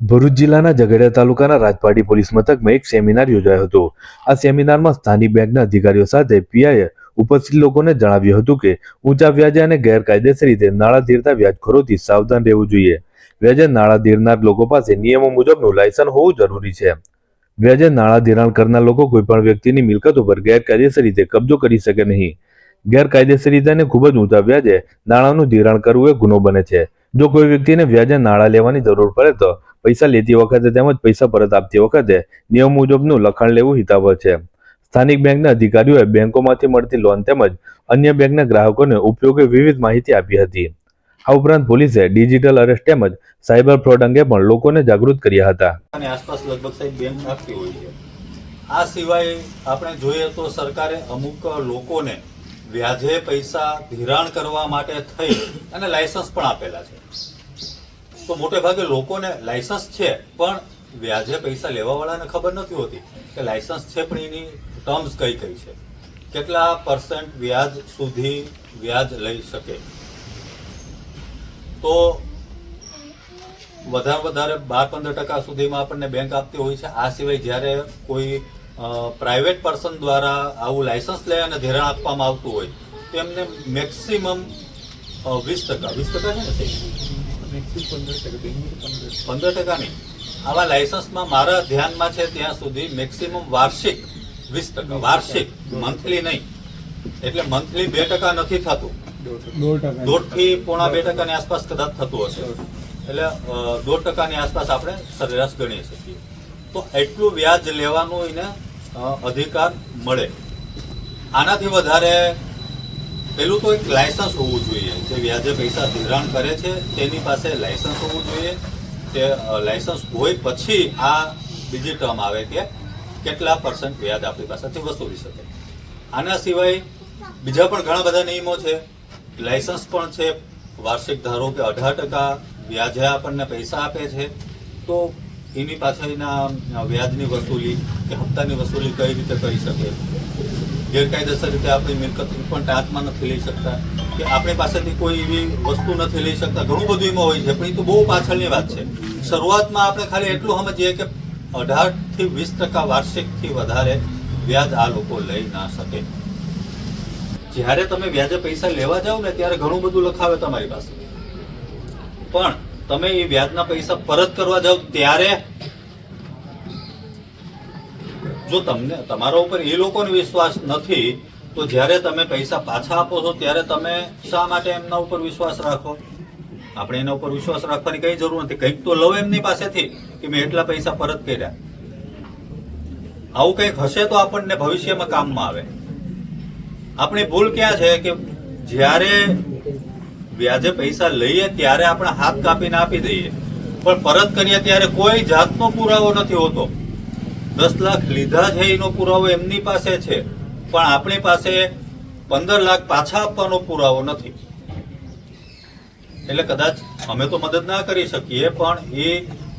ભરૂચ જિલ્લાના ઝઘડિયા તાલુકાના રાજપાડી પોલીસ મથકમાં એક સેમિનાર યોજાયો હતો. આ સેમિનારમાં સ્થાનિક બેંકના અધિકારીઓ સાથે પીઆઈએ ઉપસ્થિત લોકોને જણાવ્યું હતું કે, ઊંચા વ્યાજે અને ગેરકાયદેસર રીતે નાણાં ધીરતા વ્યાજખોરોથી સાવધાન રહેવું જોઈએ. વ્યાજે નાણાં ધીરનાર લોકો પાસે નિયમો મુજબનું લાયસન્સ હોવું જરૂરી છે. વ્યાજે નાણાં ધિરાણ કરનાર લોકો કોઈપણ વ્યક્તિની મિલકત ઉપર ગેરકાયદેસર રીતે કબજો કરી શકે નહીં. ગેરકાયદેસર રીતે અને ખૂબ જ ઊંચા વ્યાજે નાણાંનું ધિરાણ કરવું એ ગુનો બને છે. જો કોઈ વ્યક્તિને વ્યાજે નાણાં લેવાની જરૂર પડે તો પૈસા લેતી વખતે તેમજ પૈસા પરત આપતી વખતે નિયમ મુજબનું લખાણ લેવું હિતાવહ છે. સ્થાનિક બેંકના અધિકારીઓએ બેંકોમાંથી મળતી લોન તેમજ અન્ય બેંકના ગ્રાહકોને ઉપયોગે વિવિધ માહિતી આપી હતી. આ ઉપરાંત પોલીસે ડિજિટલ અરેસ્ટ તેમજ સાયબર ફ્રોડ અંગે પણ લોકોને જાગૃત કર્યા હતા. અને આસપાસ લગભગ સાહેબ બેંક નાખતી હોય છે. આ સિવાય આપણે જોઈએ તો સરકારે અમુક લોકોને વ્યાજે પૈસા ધિરાણ કરવા માટે થઈ અને લાયસન્સ પણ આપેલા છે. તો મોટે ભાગે લોકોને લાયસન્સ છે, પણ વ્યાજે પૈસા લેવાવાળાને ખબર નથી હોતી કે લાયસન્સ છે પણ એની ટર્મ્સ કઈ કઈ છે. કેટલા પર્સન્ટ વ્યાજ સુધી વ્યાજ લઈ શકે. તો વધારે વધારે બાર પંદર ટકા સુધીમાં આપણને બેંક આપતી હોય છે. આ સિવાય જ્યારે કોઈ પ્રાઇવેટ પર્સન દ્વારા આવું લાયસન્સ લઈ અને ધિરાણ આપવામાં આવતું હોય, તો એમને મેક્સિમમ વીસ ટકા. વીસ ટકા છે ને? પંદર ટકા નહીં. આવા લાયસન્સમાં મારા ધ્યાનમાં છે ત્યાં સુધી મેક્સિમમ વાર્ષિક વીસ ટકા વાર્ષિક મંથલી નહીં. એટલે મંથલી બે ટકા નથી થતું. દોઢથી પોણા બે ટકાની આસપાસ કદાચ થતું હશે. એટલે દોઢ ટકાની આસપાસ આપણે સરેરાશ ગણી શકીએ. તો એટલું વ્યાજ લેવાનું એને અધિકાર મળે. આનાથી વધારે પેલું તો એક લાયસન્સ હોવું જોઈએ. જે વ્યાજે પૈસા ધિરાણ કરે છે, તેની પાસે લાયસન્સ હોવું જોઈએ. તે લાયસન્સ હોય પછી આ બીજી ટર્મ આવે કે કેટલા પર્સન્ટ વ્યાજ આપણી પાસેથી વસૂલી શકે. આના સિવાય બીજા પણ ઘણા બધા નિયમો છે. લાયસન્સ પણ છે. વાર્ષિક ધારો કે અઢાર ટકા વ્યાજે આપણને પૈસા આપે છે. તો એની પાછળના વ્યાજની વસૂલી કે હપ્તાની વસૂલી કઈ રીતે કરી શકે? ગેરકાયદેસર રીતે આપણી મિલકત પણ હાથમાં નથી લઈ શકતા, કે આપણી પાસેથી કોઈ એવી વસ્તુ નથી લઈ શકતા. ઘણું બધું એમાં હોય છે, પણ એ તો બહુ પાછળની વાત છે. શરૂઆતમાં આપણે ખાલી એટલું સમજીએ કે અઢારથી વીસ ટકા વાર્ષિકથી વધારે વ્યાજ આ લોકો લઈ ના શકે. જ્યારે તમે વ્યાજે પૈસા લેવા જાઓ ને, ત્યારે ઘણું બધું લખાવે તમારી પાસે. પણ તમે એ વ્યાજના પૈસા પરત કરવા જાઓ ત્યારે જો તમને, તમારા ઉપર એ લોકોને વિશ્વાસ નથી, તો જ્યારે તમે પૈસા પાછા આપો છો, ત્યારે તમે શા માટે એમના ઉપર વિશ્વાસ રાખો? આપણે એના ઉપર વિશ્વાસ રાખવાની કઈ જરૂર નથી. કંઈક તો લવ એમની પાસેથી કે મેં એટલા પૈસા પરત કર્યા. આવું કંઈક હશે તો આપણને ભવિષ્યમાં કામમાં આવે. આપણી ભૂલ ક્યાં છે કે જ્યારે વ્યાજે પૈસા લઈએ ત્યારે આપણે હાથ કાપીને આપી દઈએ. પણ પરત કરીએ ત્યારે કોઈ જાતનો પુરાવો નથી હોતો. દસ લાખ લીધા છે એનો પુરાવો એમની પાસે છે. પણ આપણી પાસે પંદર લાખ પાછા આપવાનો પુરાવો નથી. એટલે કદાચ અમે તો મદદ ના કરી શકીએ, પણ એ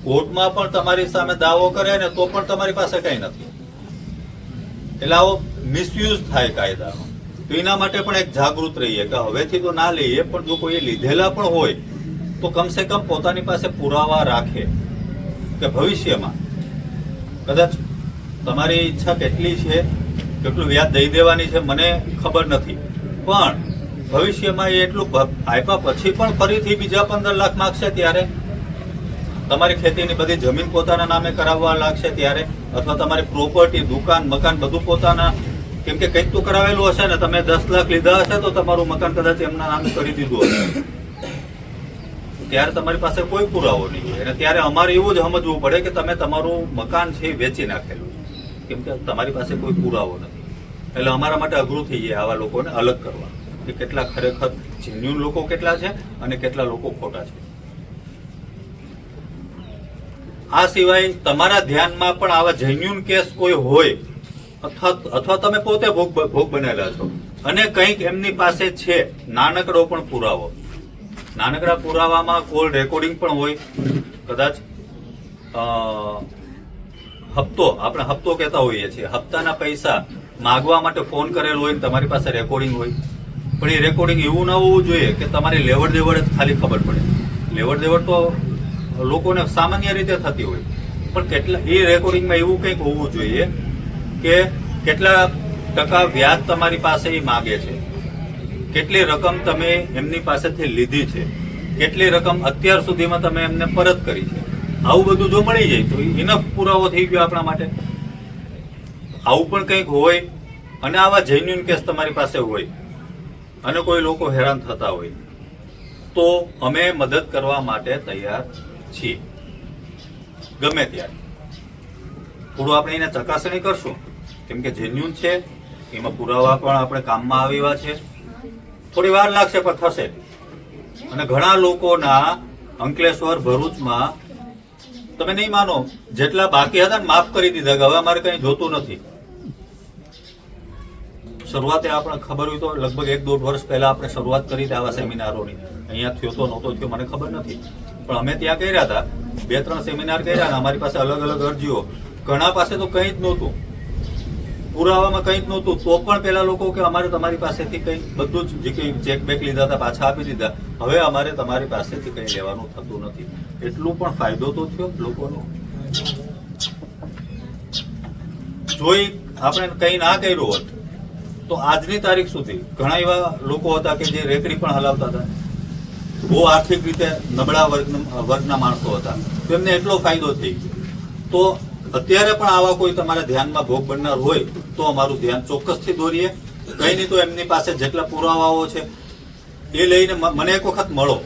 કોર્ટમાં પણ તમારી સામે દાવો કરે ને તો પણ તમારી પાસે કઈ નથી. એટલે આવો મિસયુઝ થાય કાયદાનો. તો એના માટે પણ એક જાગૃત રહીએ કે હવેથી તો ના લઈએ, પણ જો કોઈ લીધેલા પણ હોય, તો કમસે કમ પોતાની પાસે પુરાવા રાખે. કે ભવિષ્યમાં. કદાચ તમારી ઈચ્છા કેટલી છે? કેટલું વ્યાજ દઈ દેવાની છે? મને ખબર નથી. પણ ભવિષ્યમાં એ એટલું આપ્યા પછી પણ ફરીથી બીજા પંદર લાખ માગશે ત્યારે? તમારી ખેતીની બધી જમીન પોતાના નામે કરાવવા લાગશે ત્યારે? અથવા તમારી પ્રોપર્ટી દુકાન, મકાન બધું પોતાના, કેમ કે કંઈક તો કરાવેલું હશે ને, તમે દસ લાખ લીધા હશે તો તમારું મકાન કદાચ એમના નામે કરી દીધું હશે. ત્યારે તમારી પાસે કોઈ પુરાવો નહીં હોય. અને ત્યારે અમારે એવું જ સમજવું પડે કે તમે તમારું મકાન છે વેચી નાખેલું. કેમ કે તમારી પાસે કોઈ પુરાવો નથી. એટલે અમારા માટે અઘરું થઈ જાય આવા લોકોને અલગ કરવા. કે કેટલા ખરેખર જેન્યુન લોકો કેટલા છે અને કેટલા લોકો ખોટા છે. આ સિવાય તમારા ધ્યાનમાં પણ આવા જેન્યુન કેસ કોઈ હોય, અથવા અથવા તમે પોતે ભોગ ભોગ બનેલા છો. અને કંઈક એમની પાસે છે, નાનકડો પણ પુરાવો. નાનકડા પુરાવામાં કોલ રેકોર્ડિંગ પણ હોય, કદાચ હપ્તો, આપણે હપ્તો કહેતા હોઈએ છીએ. હપ્તાના પૈસા માગવા માટે ફોન કરેલો હોય તમારી પાસે રેકોર્ડિંગ હોય. પણ એ રેકોર્ડિંગ એવું ન હોવું જોઈએ કે તમારી લેવડ દેવડ જ ખાલી ખબર પડે. લેવડ દેવડ તો લોકોને સામાન્ય રીતે થતી હોય. પણ કેટલા, એ રેકોર્ડિંગમાં એવું કંઈક હોવું જોઈએ કે કેટલા ટકા વ્યાજ તમારી પાસે એ માગે છે. કેટલી રકમ તમે એમની પાસેથી લીધી છે. કેટલી રકમ અત્યાર સુધીમાં તમે એમને પરત કરી છે. આવું બધું જો મળી જાય તો ઇનફ પુરાવો થઈ ગયો આપણા માટે. આવું પણ કંઈક હોય અને આવા જેન્યુન કેસ તમારી પાસે હોય અને કોઈ લોકો હેરાન થતા હોય તો અમે મદદ કરવા માટે તૈયાર છીએ. ગમે ત્યારે. થોડું આપણે એને ચકાસણી કરશું. કેમ કે જેન્યુન છે, એમાં પુરાવા પણ આપણે કામમાં આવેલા છે. થોડી વાર લાગશે પણ થશે. અને ઘણા લોકોના અંકલેશ્વર ભરૂચમાં તમે નહીં માનો, જેટલા બાકી હતા માફ કરી દીધા કે હવે અમારે કંઈ જોતું નથી. શરૂઆતે આપણે ખબર હોય તો લગભગ એક દોઢ વર્ષ પહેલા આપણે શરૂઆત કરી હતી આવા સેમિનારોની. અહીંયા થયો તો નહોતો, થયો, મને ખબર નથી. પણ અમે ત્યાં કર્યા હતા, બે, ત્રણ સેમિનાર કર્યા અમારી પાસે અલગ અલગ અરજીઓ. ઘણા પાસે તો કંઈ જ નહોતું. પુરાવામાં કંઈક નહોતું, તો પણ પેલા લોકો કે અમારે તમારી પાસેથી કંઈ બધું જ જે કંઈ ચેક બેક લીધા હતા, પાછા આપી દીધા. હવે અમારે તમારી પાસેથી કંઈ લેવાનું થતું નથી. એટલું પણ ફાયદો તો થયો લોકોનો. જોઈ આપણે કંઈ ના કર્યું હોત, તો આજની તારીખ સુધી ઘણા એવા લોકો હતા કે જે રેકડી પણ હલાવતા હતા. બહુ આર્થિક રીતે નબળા વર્ગ વર્ગના માણસો હતા. તેમને એટલો ફાયદો થઈ ગયો. તો અત્યારે પણ આવા કોઈ તમારા ધ્યાનમાં ભોગ બનનાર હોય તો અમારું ધ્યાન ચોક્કસથી દોરીએ. કંઈ નહીં તો એમની પાસે જેટલા પુરાવાઓ છે, એ લઈને મને એક વખત મળો.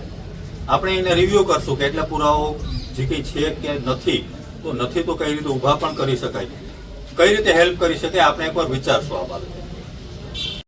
આપણે એને રિવ્યૂ કરશું કે એટલા પુરાવાઓ જે કંઈ છે કે નથી. તો નથી તો કઈ રીતે ઊભા પણ કરી શકાય. કઈ રીતે હેલ્પ કરી શકે આપણે એકવાર વિચારશું આ બાબતે.